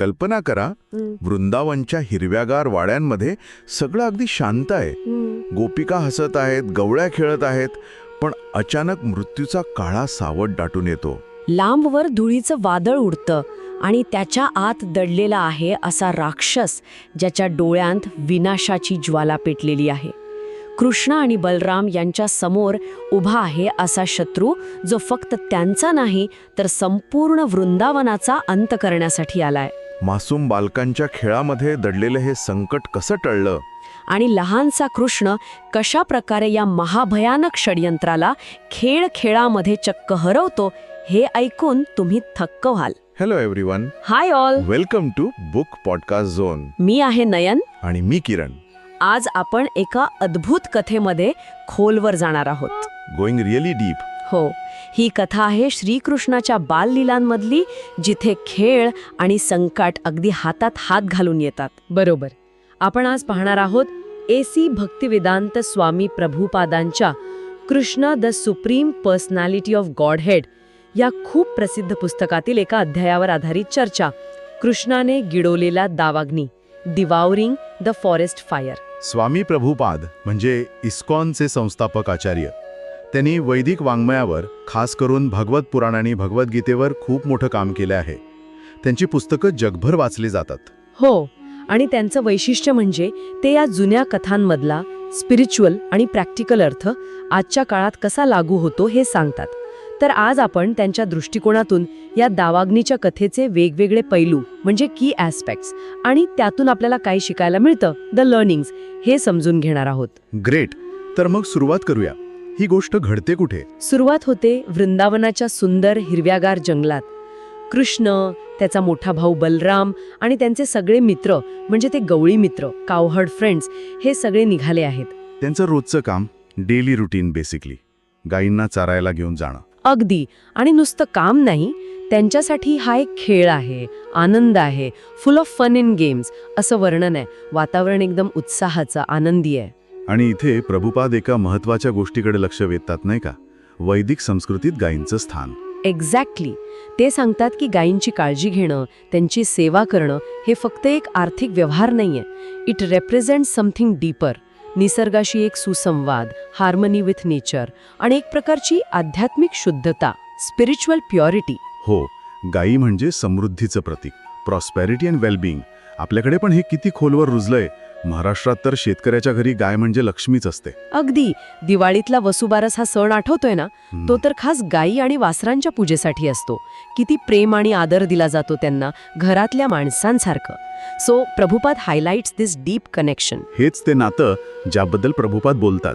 कल्पना करा वृंदावनच्या हिरव्यागार वाड्यांमध्ये सगळं अगदी शांत आहे. हं. गोपिका हसत आहेत गवळ्या खेळत आहेत पण अचानक मृत्यूचा काळा सावट दाटून येतो. लांबवर धुळीचं वादळ उडतं आणि त्याच्या आत दडलेला आहे असा राक्षस ज्याच्या डोळ्यांत विनाशाची ज्वाला पेटलेली आहे. कृष्ण आणि बलराम यांच्या समोर उभा आहे असा शत्रू जो फक्त त्यांचा नाही तर संपूर्ण वृंदावनाचा अंत करण्यासाठी आलाय. मासूम बालकांच्या खेळामध्ये दडलेलं हे संकट कसं टळलं? आणि लहानसा कृष्ण कशा प्रकारे या महाभयानक षडयंत्राला खेळ खेळामध्ये चक्क हरवतो हे ऐकून तुम्ही थक्क व्हाल. Hello everyone hi all welcome to book podcast zone मी आहे नयन. आणि मी किरण. आज आपण एका अद्भुत कथेमध्ये खोलवर जाणार आहोत. गोइंग रिअली डीप हो. ही कथा आहे श्रीकृष्णाच्या बाललीलांमधली जिथे खेळ आणि संकट अगदी हातात हात घालून येतात. बरोबर. आपण आज पाहणार आहोत A C Bhaktivedanta Swami प्रभुपादांच्या Krishna the supreme personality of godhead या खूप प्रसिद्ध पुस्तकातील एका अध्यायावर आधारित चर्चा. कृष्णाने गिडवलेला दावाग्नी devouring the forest fire. Swami Prabhupada म्हणजे इस्कॉनचे संस्थापक आचार्य. त्यांनी वैदिक वाङ्मयावर खास करून भगवत पुराण आणि भगवद्गीतेवर खूप मोठं काम केलं आहे. त्यांची पुस्तकं जगभर वाचली जातात. हो आणि त्यांचं वैशिष्ट्य म्हणजे ते या जुन्या कथांमधला स्पिरिच्युअल आणि प्रॅक्टिकल अर्थ आजच्या काळात कसा लागू होतो हे सांगतात. तर आज आपण त्यांच्या दृष्टिकोनातून या दावाग्नीच्या कथेचे वेगवेगळे पैलू म्हणजे की ॲस्पेक्ट्स आणि त्यातून आपल्याला काय शिकायला मिळतं द लर्निंग्स हे समजून घेणार आहोत. ग्रेट. तर मग सुरुवात करूया. ही गोष्ट घडते कुठे? सुरुवात होते वृंदावनाच्या सुंदर हिरव्यागार जंगलात. कृष्ण त्याचा मोठा भाऊ बलराम आणि त्यांचे सगळे मित्र म्हणजे ते गवळी मित्र कावहर्ड फ्रेंड्स हे सगळे निघाले आहेत. त्यांचं रोजचं काम डेली रुटीन बेसिकली गायींना चारायला घेऊन जाणं. अगदी. आणि नुसतं काम नाही त्यांच्यासाठी हा एक खेळ आहे आनंद आहे full of fun in games असं वर्णन आहे. वातावरण एकदम उत्साहाचं आनंदी आहे. आणि इथे प्रभुपाद एका महत्त्वाच्या गोष्टीकडे लक्ष वेधतात नाही का? वैदिक संस्कृतीत गायींचं स्थान. एक्झॅक्टली ते सांगतात की गायींची काळजी घेणं त्यांची सेवा करणं हे फक्त एक आर्थिक व्यवहार नाहीये. इट रेप्रेझेंट समथिंग डीपर निसर्गाशी एक सुसंवाद हार्मनी विथ नेचर आणि एक प्रकारची आध्यात्मिक शुद्धता स्पिरिच्युअल प्युरिटी हो गायी म्हणजे समृद्धीचं प्रतीक. प्रॉस्पॅरिटी अँड वेलबिंग आपल्याकडे पण हे किती खोलवर रुजलंय महाराष्ट्रात तर शेतकऱ्याच्या घरी गाय म्हणजे लक्ष्मीच असते. अगदी. दिवाळीतला वसुबारस हा सण आठवतोय ना. तो तर खास गायी आणि वासरांच्या पूजेसाठी असतो. किती प्रेम आणि आदर दिला जातो त्यांना घरातल्या माणसांसारखं. So Prabhupada highlights this deep connection हेच ते नातं ज्याबद्दल प्रभुपाद बोलतात.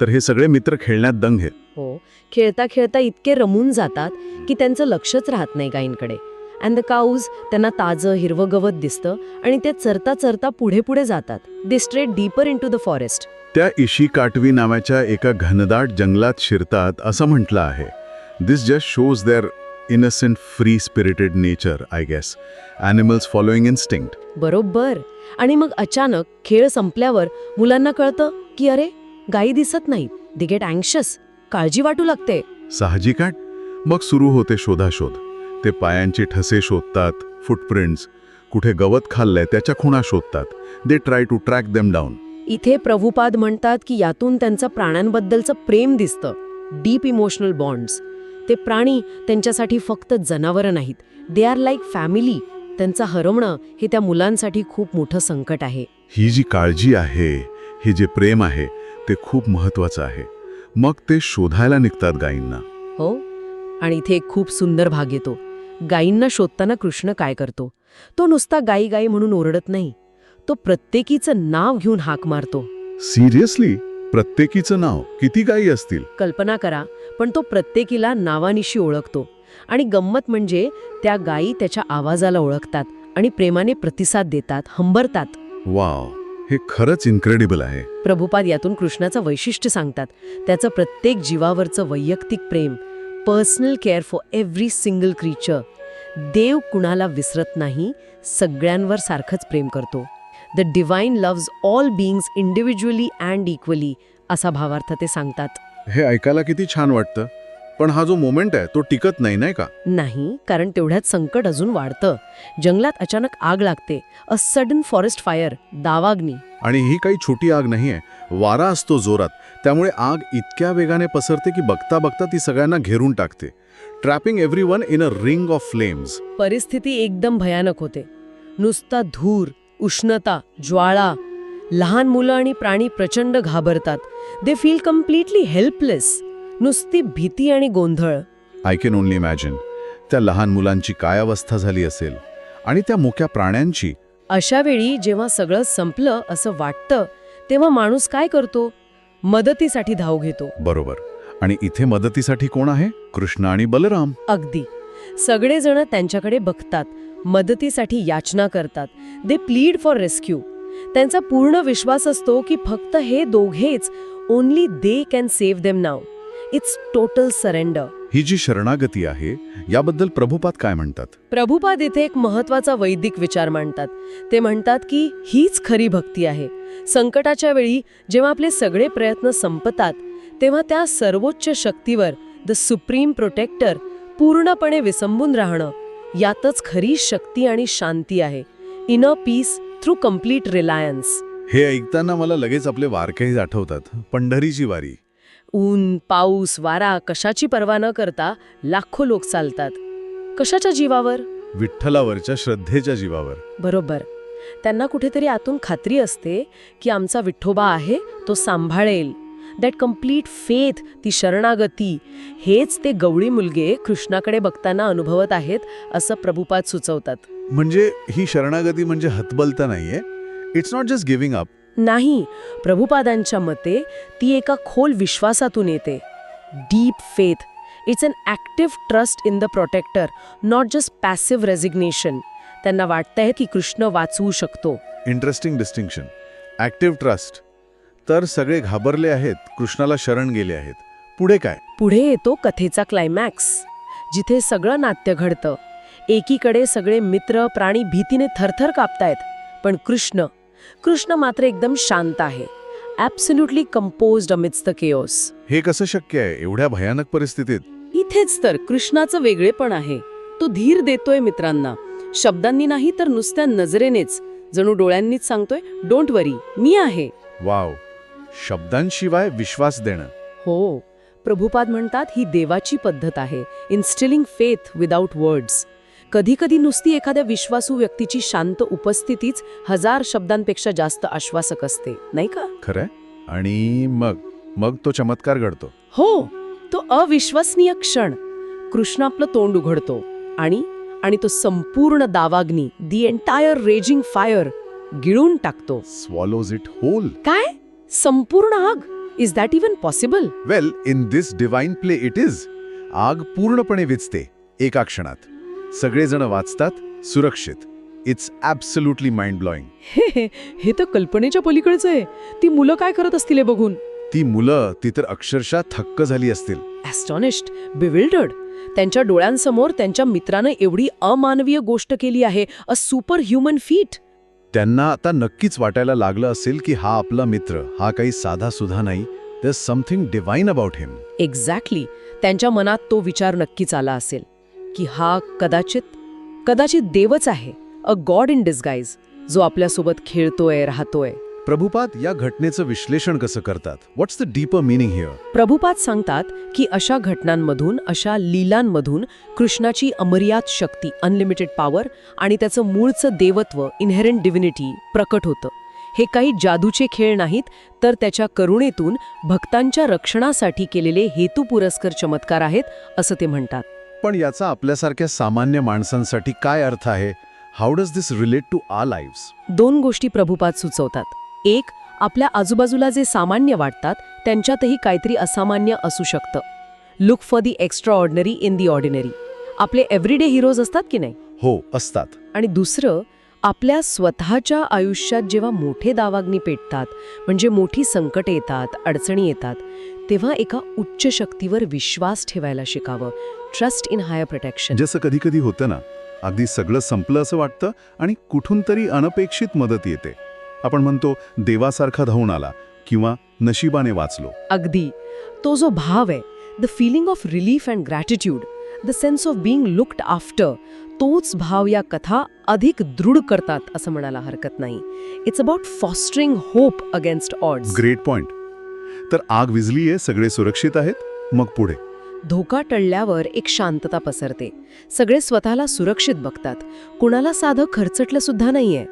तर हे सगळे मित्र खेळण्यात दंग आहेत. हो. खेळता खेळता इतके रमून जातात की त्यांचं लक्षच राहत नाही गायींकडे अँड द काऊज त्यांना ताजं हिरवं गवत दिसतं आणि ते चरता चरता पुढे पुढे जातात. They strayed deeper into the forest त्या इशी काटवी नावाच्या एका घनदाट जंगलात शिरतात असं म्हटलं आहे. This just shows their innocent free spirited nature I guess animals following instinct बरोबर. आणि मग अचानक खेळ संपल्यावर मुलांना कळतं की अरे गायी दिसत नाहीत. दे गेट अँक्शस काळजी वाटू लागते. साहजिकाट मग सुरू होते शोधाशोध. ते पायांचे ठसे शोधतात फुटप्रिंट्स कुठे गवत खाल्लंय त्याच्या खुणा शोधतात. They try to track them down इथे प्रभुपाद म्हणतात की यातून त्यांचं प्राण्यांबद्दलचं प्रेम दिसतं. डीप इमोशनल बॉन्ड्स ते प्राणी त्यांच्यासाठी फक्त जनावरं नाहीत. दे आर लाईक फॅमिली त्यांचं हरवणं हे त्या मुलांसाठी खूप मोठं संकट आहे. ही जी काळजी आहे हे जे प्रेम आहे ते खूप महत्वाचं आहे. मग ते शोधायला निघतात गायींना. हो? आणि इथे एक खूप सुंदर भाग येतो. गायींना शोधताना कृष्ण काय करतो? तो नुसता गाई गाई म्हणून ओरडत नाही. तो प्रत्येकीचं नाव घेऊन हाक मारतो. सिरियसली प्रत्येकीचं नाव? किती गायी असतील? कल्पना करा पण तो प्रत्येकीला नावानिशी ओळखतो. आणि गंमत म्हणजे त्या गायी त्याच्या आवाजाला ओळखतात आणि प्रेमाने प्रतिसाद देतात हंबरतात. वाव हे खरंच इन्क्रेडिबल आहे. प्रभुपाद यातून कृष्णाचं वैशिष्ट्य सांगतात. त्याचं प्रत्येक जीवावरचं वैयक्तिक प्रेम personal care for every single creature देव कुणाला विसरत नाही सगळ्यांवर सारखंच प्रेम करतो. The divine loves all beings individually and equally असा भावार्थ ते सांगतात. हे ऐकायला किती छान वाटतं. पण हा जो मोमेंट आहे तो टिकत नाही नाही का? नाही कारण तेवढ्यात संकट अजून वाढतं. जंगलात अचानक आग लागते. अ सडन फॉरेस्ट फायर दावाग्नी. आणि ही काही छोटी आग नाहीये. वारा असतो जोरात. त्यामुळे आग इतक्या वेगाने पसरते की बघता बघता ती सगळ्यांना घेरून टाकते. Trapping every one in a ring of flames परिस्थिती एकदम भयानक होते. नुसता धूर उष्णता ज्वाळा. लहान मुलं आणि प्राणी प्रचंड घाबरतात. दे फील कम्प्लिटली हेल्पलेस नुसती भीती आणि गोंधळ. आय कॅन ओनली इमॅजिन त्या लहान मुलांची काय अवस्था झाली असेल? आणि त्या मोक्या प्राण्यांची? अशा वेळी जेव्हा सगळं संपलं असं वाटतं तेव्हा माणूस काय करतो? मदतीसाठी धाव घेतो. बरोबर. आणि इथे मदतीसाठी कोण आहे? कृष्ण आणि बलराम. अगदी. सगळेजण त्यांच्याकडे बघतात मदतीसाठी याचना करतात. दे प्लीड फॉर रेस्क्यू त्यांचा पूर्ण विश्वास असतो की फक्त हे दोघेच only they can save them now it's total surrender ही जी शरणागती आहे याबद्दल प्रभुपात काय म्हणतात? प्रभुपाद इथे एक महत्त्वाचा वैदिक विचार मांडतात. ते म्हणतात की हीच खरी भक्ती आहे. संकटाच्या वेळी जेव्हा आपले सगळे प्रयत्न संपतात तेव्हा त्या सर्वोच्च शक्तीवर द सुप्रीम प्रोटेक्टर पूर्णपणे विसंबून राहणं यातच खरी शक्ती आणि शांती आहे. Inner peace through complete reliance हे ऐकताना मला लगेच आपले वारकरी आठवतात. पंढरीची वारी. ऊन पाऊस वारा कशाची पर्वा न करता लाखो लोक चालतात. कशाच्या जीवावर? विठ्ठलावरच्या श्रद्धेच्या जीवावर. बरोबर. त्यांना कुठेतरी आतून खात्री असते की आमचा विठ्ठोबा आहे तो सांभाळेल. दॅट कंप्लीट फेथ ती शरणागती हेच ते गवळी मुलगे कृष्णाकडे बघताना अनुभवत आहेत असं प्रभुपाद सुचवतात. म्हणजे ही शरणागती म्हणजे हतबलता नाहीये? It's not just giving up नाही प्रभुपादांच्या मते ती एका खोल विश्वासातून येते. Deep faith it's an active trust in the protector not just passive resignation त्यांना वाटतंय की कृष्ण वाचवू शकतो. इंटरेस्टिंग डिस्टिंक्शन ॲक्टिव्ह ट्रस्ट तर सगळे घाबरले आहेत कृष्णाला शरण गेले आहेत. पुढे काय? पुढे येतो कथेचा क्लायमॅक्स जिथे सगळं नाट्य घडतं. एकीकडे सगळे मित्र प्राणी भीतीने थरथर कापतायत पण कृष्ण कृष्ण मात्र एकदम शांत आहे. Absolutely composed amidst the chaos हे कसं शक्य आहे? एवढ्या भयानक परिस्थितीत? इथेच तर कृष्णाचं वेगळेपण आहे. तो धीर देतोय मित्रांना. शब्दांनी नाही तर नुसत्या नजरेनेच. जणू डोळ्यांनीच सांगतोय डोंट वरी मी आहे. वाव. शब्दांशिवाय विश्वास देणं. हो. प्रभुपाद म्हणतात ही देवाची पद्धत आहे इन्स्टिलिंग फेथ विदाउट वर्ड्स कधीकधी नुसती एखाद्या विश्वासू व्यक्तीची शांत उपस्थितीच हजार शब्दांपेक्षा जास्त आश्वासक असते नाही का? खरंय? आणि मग? मग तो चमत्कार घडतो. हो तो अविश्वसनीय क्षण. कृष्ण आपलं तोंड उघडतो आणि आणि तो संपूर्ण दावाग्नी दी एंटायर रेजिंग फायर गिळून टाकतो. स्वॉलोज इट होल काय? संपूर्ण आग? Is that even possible well in this divine play it is आग पूर्णपणे विचते एका क्षणात. सगळेजण वाचतात सुरक्षित. इट्स ॲब्सल्युटली माइंड ब्लॉईंग हे हे तर कल्पनेच्या पलीकडचं आहे. ती मुलं काय करत असतील हे बघून? ती मुलं ती तर अक्षरशः थक्क झाली असतील. ॲस्टॉनिश्ड बिविल्डर्ड त्यांच्या डोळ्यांसमोर त्यांच्या मित्रानं एवढी अमानवीय गोष्ट केली आहे अ सुपर ह्युमन फीट त्यांना आता नक्कीच वाटायला लागलं असेल की हा आपला मित्र हा काही साधा सुधा नाही there something divine about him exactly त्यांच्या मनात तो विचार नक्कीच आला असेल. की हा कदाचित कदाचित देवच आहे अ गॉड इन डिस्गाईज जो आपल्यासोबत खेळतोय राहतोय. प्रभुपाद या घटनेचं विश्लेषण कसं करतात? What's the deeper meaning here Prabhupada सांगतात की अशा घटनांमधून अशा लीलांमधून कृष्णाची अमर्याद शक्ती अनलिमिटेड पॉवर आणि त्याचं मूळचं देवत्व इन्हेरंट डिव्हिनिटी प्रकट होतं. हे काही जादूचे खेळ नाहीत तर त्याच्या करुणेतून भक्तांच्या रक्षणासाठी केलेले हेतुपुरस्कर चमत्कार आहेत असं ते म्हणतात. पण याचा आपल्यासारख्या सामान्य माणसांसाठी काय अर्थ आहे? How does this relate to our lives दोन गोष्टी प्रभुपाद सुचवतात. एक आपल्या आजूबाजूला जे सामान्य वाटतात त्यांच्यातही काहीतरी असामान्य असू शकतं. Look for the extraordinary in the ordinary आपले एव्हरीडे हिरोज असतात की नाही? हो असतात. आणि दुसरं आपल्या स्वतःच्या आयुष्यात जेव्हा मोठे दावाग्नी पेटतात म्हणजे मोठी संकटे येतात अडचणी येतात तेव्हा एका उच्च शक्तीवर विश्वास ठेवायला शिकावं. ट्रस्ट इन हायर प्रोटेक्शन जसं कधी कधी होतं ना अगदी सगळं संपलं असं वाटतं आणि कुठून तरी अनपेक्षित मदत येते. आपण म्हणतो देवासारखा धावून आला किंवा नशिबाने वाचलो. अगदी. तो जो भाव आहे the feeling of relief and gratitude the sense of being looked after तोच भाव या कथा अधिक दृढ करतात असं म्हणायला हरकत नाही. It's about fostering hope against odds great point तर आग विझली आहे सगळे सुरक्षित आहेत मग पुढे. धोका टळल्यावर एक शांतता पसरते. सगळे स्वतःला सुरक्षित बघतात. कुणाला साधं खरचटलं सुद्धा नाहीये.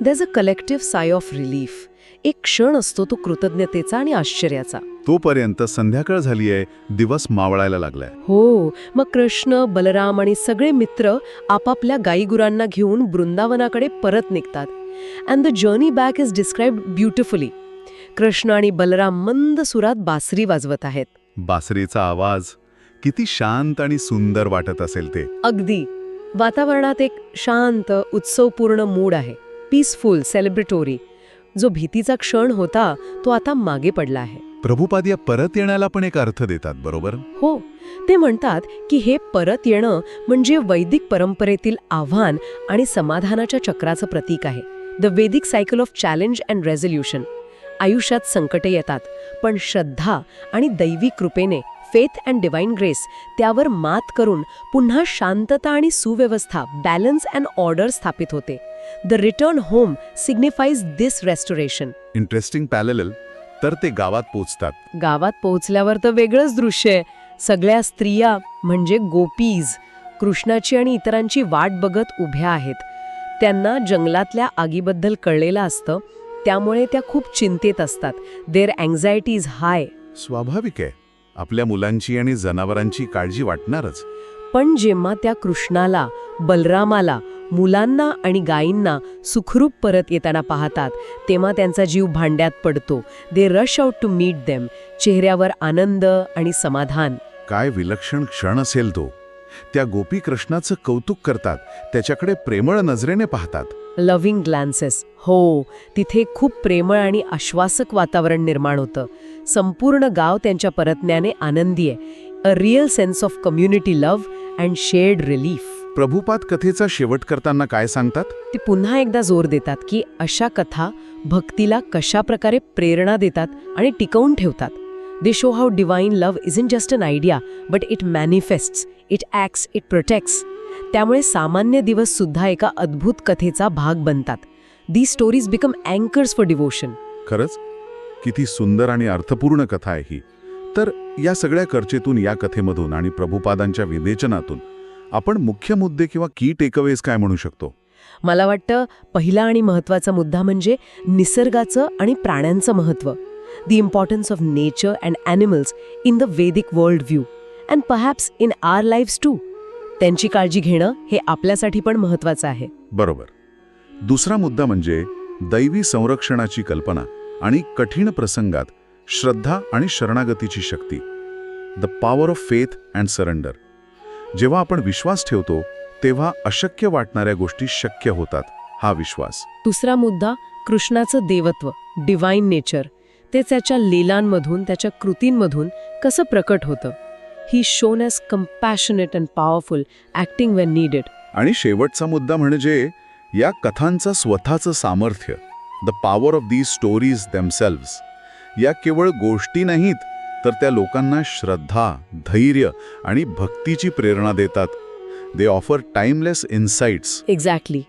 There's a collective sigh of relief एक क्षण असतो तो कृतज्ञतेचा आणि आश्चर्याचा. तोपर्यंत संध्याकाळ झाली आहे दिवस मावळायला लागलाय. हो मग कृष्ण बलराम आणि सगळे मित्र आपापल्या गाईगुरांना घेऊन वृंदावनाकडे परत निघतात. And the journey back is described beautifully Krishna आणि बलराम मंद सुरात बासरी वाजवत आहेत. बासरीचा आवाज किती शांत आणि सुंदर वाटत असेल ते. अगदी. वातावरणात एक शांत उत्सवपूर्ण मूड आहे. पीसफुल सेलिब्रेटोरी जो भीतीचा क्षण होता तो आता मागे पडला आहे. प्रभुपाद या परत येण्याला पण एक अर्थ देतात बरोबर? हो. ते म्हणतात की हे परत येणं म्हणजे वैदिक परंपरेतील आव्हान आणि समाधानाच्या चक्राचं प्रतीक आहे. The Vedic cycle of challenge and resolution आयुष्यात संकटे येतात. पण श्रद्धा आणि दैवी कृपेने फेथ अँड डिवाइन ग्रेस त्यावर मात करून पुन्हा शांतता आणि सुव्यवस्था बॅलन्स अँड ऑर्डर स्थापित होते. The return home signifies this restoration interesting parallel तर ते गावात पोचतात गावात पोहोचल्यावर तर वेगळंच दृश्य आहे. सगळ्या स्त्रिया म्हणजे गोपीज कृष्णाची आणि इतरांची वाट बघत उभ्या आहेत. त्यांना जंगलातल्या आगीबद्दल कळलेलं असतं त्यामुळे त्या खूप चिंतेत असतात. देअर अँझायटी इज हाय स्वाभाविक आहे. आपल्या मुलांची आणि जनावरांची काळजी वाटणारच. पण जेव्हा त्या कृष्णाला बलरामाला मुलांना आणि गायींना सुखरूप परत येताना पाहतात तेव्हा त्यांचा जीव भांड्यात पडतो. They rush out to meet them चेहऱ्यावर आनंद आणि समाधान. काय विलक्षण क्षण असेल तो. त्या गोपी कृष्णाचं कौतुक करतात. त्याच्याकडे प्रेमळ नजरेने पाहतात. लव्हिंग ग्लॅन्सेस हो तिथे खूप प्रेमळ आणि आश्वासक वातावरण निर्माण होतं. संपूर्ण गाव त्यांच्या परतण्याने आनंदी आहे. A real sense of community love and shared relief Prabhupada कथेचा शेवट करताना काय सांगतात? ते पुन्हा एकदा जोर देतात की अशा कथा भक्तीला कशा प्रकारे प्रेरणा देतात आणि टिकवून ठेवतात. They show how divine love isn't just an idea but it manifests it acts it protects त्यामुळे सामान्य दिवस सुद्धा एका अद्भुत कथेचा भाग बनतात. The stories become anchors for devotion खरंच? किती सुंदर आणि अर्थपूर्ण कथा आहे ही. तर या सगळ्या चर्चेतून या कथेमधून आणि प्रभुपादांच्या विवेचनातून आपण मुख्य मुद्दे किंवा की टेकअवेज काय म्हणू शकतो? मला वाटतं पहिला आणि महत्त्वाचा मुद्दा म्हणजे निसर्गाचं आणि प्राण्यांचं महत्त्व. The importance of nature and animals in the Vedic world view and perhaps in our lives too त्यांची काळजी घेणं हे आपल्यासाठी पण महत्त्वाचं आहे. बरोबर. दुसरा मुद्दा म्हणजे दैवी संरक्षणाची कल्पना आणि कठीण प्रसंगात श्रद्धा आणि शरणागतीची शक्ती. The power of faith and surrender जेव्हा आपण विश्वास ठेवतो तेव्हा अशक्य वाटणाऱ्या गोष्टी शक्य होतात हा विश्वास. दुसरा मुद्दा कृष्णाचं देवत्व डिवाईन नेचर ते त्याच्या लीलांमधून त्याच्या कृतींमधून कसं प्रकट होतं? ही shown as compassionate and powerful acting when needed आणि शेवटचा मुद्दा म्हणजे या कथांचं स्वतःचं सामर्थ्य the power of these stories themselves या केवळ गोष्टी नाहीत तर त्या लोकांना श्रद्धा धैर्य आणि भक्तीची प्रेरणा देतात. They offer timeless insights Exactly.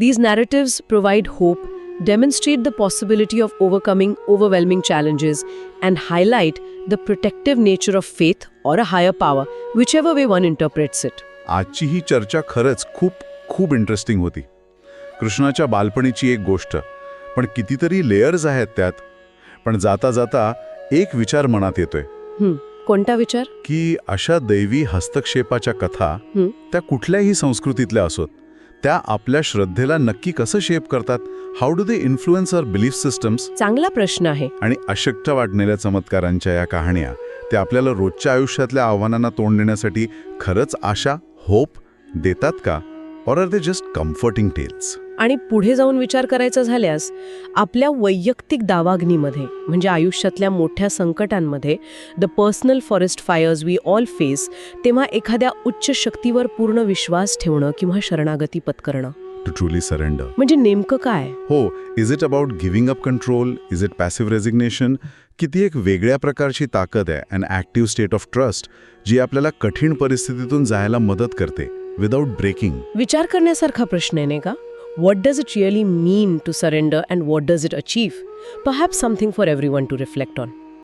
These narratives provide hope, demonstrate the possibility of overcoming overwhelming challenges, and highlight the protective nature of faith or a higher power, whichever way one interprets it. आजची ही चर्चा खरंच खूप खूप interesting होती. कृष्णाच्या बालपणीची एक गोष्ट पण कितीतरी लेयर्स आहेत त्यात. पण जाता जाता एक विचार मनात येतोय. हं, कोणता विचार? की अशा दैवी हस्तक्षेपाच्या कथा. त्या कुठल्याही संस्कृतीतल्या असोत. त्या आपल्या श्रद्धेला नक्की कसं शेप करतात? How do they influence our belief systems चांगला प्रश्न आहे. आणि अशक्य वाटणाऱ्या चमत्कारांच्या या कहाण्या त्या आपल्याला रोजच्या आयुष्यातल्या आव्हानांना तोंड देण्यासाठी खरंच आशा होप देतात का? Or are they just comforting tales आणि पुढे जाऊन विचार करायचा झाल्यास आपल्या वैयक्तिक दावाग्नीमध्ये म्हणजे आयुष्यातल्या मोठ्या संकटांमध्ये the personal forest fires we all face तेव्हा एखाद्या उच्च शक्तीवर पूर्ण विश्वास ठेवणं किंवा शरणागती पत्करणं. टू ट्रुली सरेंडर म्हणजे नेमकं काय? हो is it about giving up control is it passive resignation की ती एक वेगळ्या प्रकारची ताकद आहे an active state of trust जी आपल्याला कठीण परिस्थितीतून जायला मदत करते विदाऊट ब्रेकिंग विचार करण्यासारखा प्रश्न आहे नाही का? What does it really mean to surrender and what does it achieve? Perhaps something for everyone to reflect on.